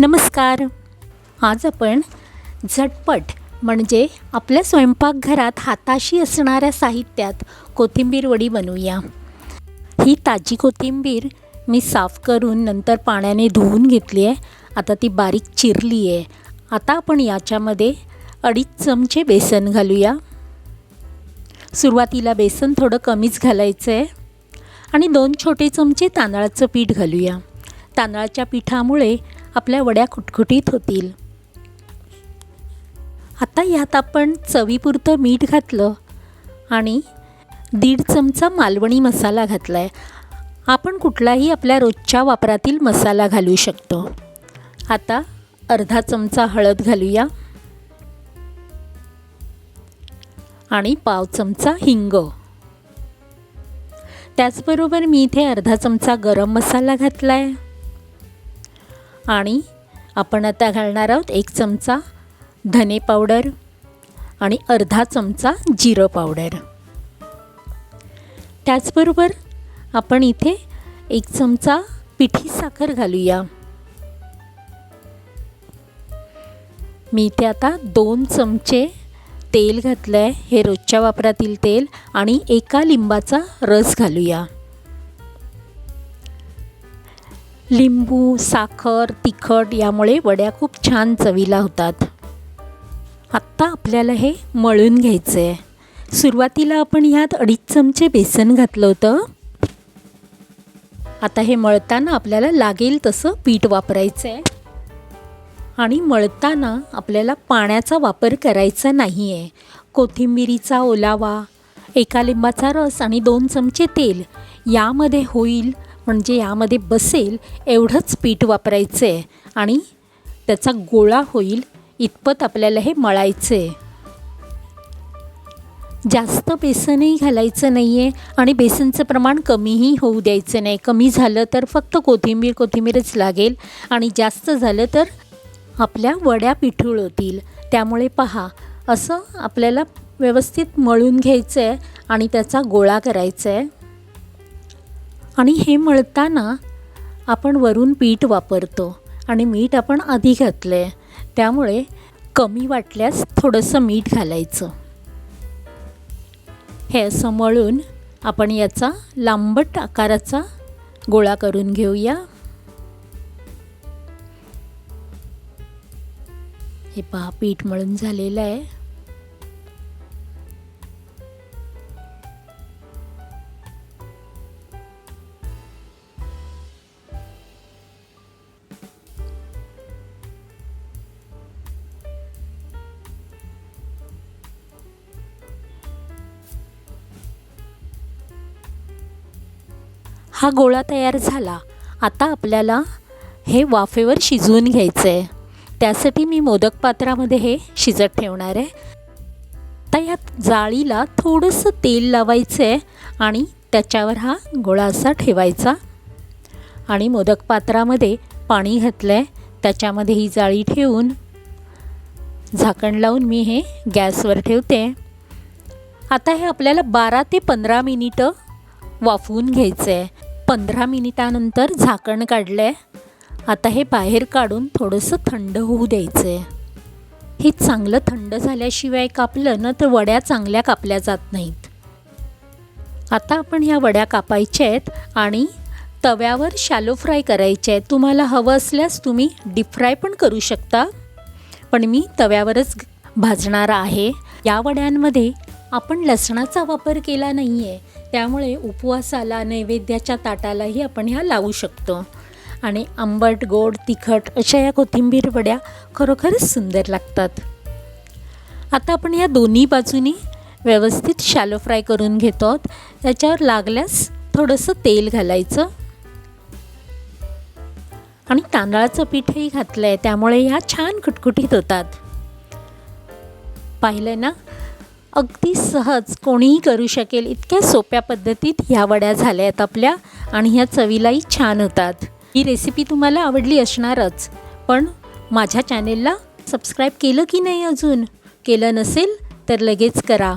नमस्कार. आज आपण झटपट म्हणजे आपल्या स्वयंपाकघरात हाताशी असणाऱ्या साहित्यात कोथिंबीर वडी बनवूया. ही ताजी कोथिंबीर मी साफ करून नंतर पाण्याने धुवून घेतली आहे. आता ती बारीक चिरली आहे. आता आपण याच्यामध्ये अडीच चमचे बेसन घालूया. सुरुवातीला बेसन थोडं कमीच घालायचं आहे. आणि दोन छोटे चमचे तांदळाचं पीठ घालूया. तांदळाच्या पिठामुळे आपल्या वड्या खुटखुटीत होतील. आता यात आपण चवीपुरतं मीठ घातलं आणि दीड चमचा मालवणी मसाला घातला आहे आपण कुठलाही आपल्या रोजच्या वापरातील मसाला घालू शकतो. आता अर्धा चमचा हळद घालूया. आणि पाव चमचा हिंग. त्याचबरोबर मी इथे अर्धा चमचा गरम मसाला घातला आहे आणि आपण आता घालणार आहोत एक चमचा धने पावडर आणि अर्धा चमचा जिरं पावडर. त्याचबरोबर आपण इथे एक चमचा पिठी साखर घालूया. मी इथे आता दोन चमचे तेल घातलं आहे हे रोजच्या वापरातील तेल आणि एका लिंबाचा रस घालूया. लिंबू साखर तिखट यामुळे वड्या खूप छान चवीला होतात. आत्ता आपल्याला हे मळून घ्यायचं आहे सुरुवातीला आपण ह्यात अडीच चमचे बेसन घातलं होतं. आता हे मळताना आपल्याला लागेल तसं पीठ वापरायचं आहे आणि मळताना आपल्याला पाण्याचा वापर करायचा नाही आहे कोथिंबिरीचा ओलावा एका लिंबाचा रस आणि दोन चमचे तेल यामध्ये होईल म्हणजे यामध्ये बसेल एवढंच पीठ वापरायचं आहे आणि त्याचा गोळा होईल इतपत आपल्याला हे मळायचं आहे जास्त बेसनही घालायचं नाही आहे आणि बेसनचं प्रमाण कमीही होऊ द्यायचं नाही. कमी झालं तर फक्त कोथिंबीर कोथिंबीरच लागेल आणि जास्त झालं तर आपल्या वड्या पिठूळ होतील त्यामुळे पहा असं आपल्याला व्यवस्थित मळून घ्यायचं आहे आणि त्याचा गोळा करायचा आहे आणि हे मळताना आपण वरून पीठ वापरतो आणि मीठ आपण आधी घातलं आहे त्यामुळे कमी वाटल्यास थोडंसं मीठ घालायचं. हे असं मळून आपण याचा लांबट आकाराचा गोळा करून घेऊया. हे पहा पीठ मळून झालेलं आहे. हा गोळा तयार झाला. आता आपल्याला हे वाफेवर शिजवून घ्यायचं आहे त्यासाठी मी मोदक पात्रामध्ये हे शिजत ठेवणार आहे. आता यात जाळीला थोडंसं तेल लावायचं आहे आणि त्याच्यावर हा गोळा असा ठेवायचा. आणि मोदक पात्रामध्ये पाणी घातलं आहे त्याच्यामध्ये ही जाळी ठेवून झाकण लावून मी हे गॅसवर ठेवते. आता हे आपल्याला बारा ते पंधरा मिनिटं वाफवून घ्यायचं आहे पंधरा मिनिटानंतर झाकण काढलं आहे आता हे बाहेर काढून थोडंसं थंड होऊ द्यायचं आहे हे चांगलं थंड झाल्याशिवाय कापलं ना तर वड्या चांगल्या कापल्या जात नाहीत. आता आपण ह्या वड्या कापायच्या आहेत आणि तव्यावर शॅलो फ्राय करायचे आहेत तुम्हाला हवं असल्यास तुम्ही डीप फ्राय पण करू शकता. पण मी तव्यावरच भाजणार आहे. या वड्यांमध्ये आपण लसणाचा वापर केला नाही आहे त्यामुळे उपवासाला नैवेद्याच्या ताटालाही आपण ह्या लावू शकतो. आणि आंबट गोड तिखट अशा या कोथिंबीर वड्या खरोखरच सुंदर लागतात. आता आपण या दोन्ही बाजूनी व्यवस्थित शॅलो फ्राय करून घेतो आहोत त्याच्यावर लागल्यास थोडंसं तेल घालायचं. आणि तांदळाचं पीठही घातलं आहे त्यामुळे ह्या छान खुटखुटीत होतात. पाहिलं ना? अगदी सहज कोणीही करू शकेल इतक्या सोप्या पद्धतीत ह्या वड्या झाल्या आहेत आपल्या आणि ह्या चवीलाही छान होतात. ही रेसिपी तुम्हाला आवडली असणारच पण माझ्या चॅनेलला सबस्क्राईब केलं की नाही अजून? केलं नसेल तर लगेच करा.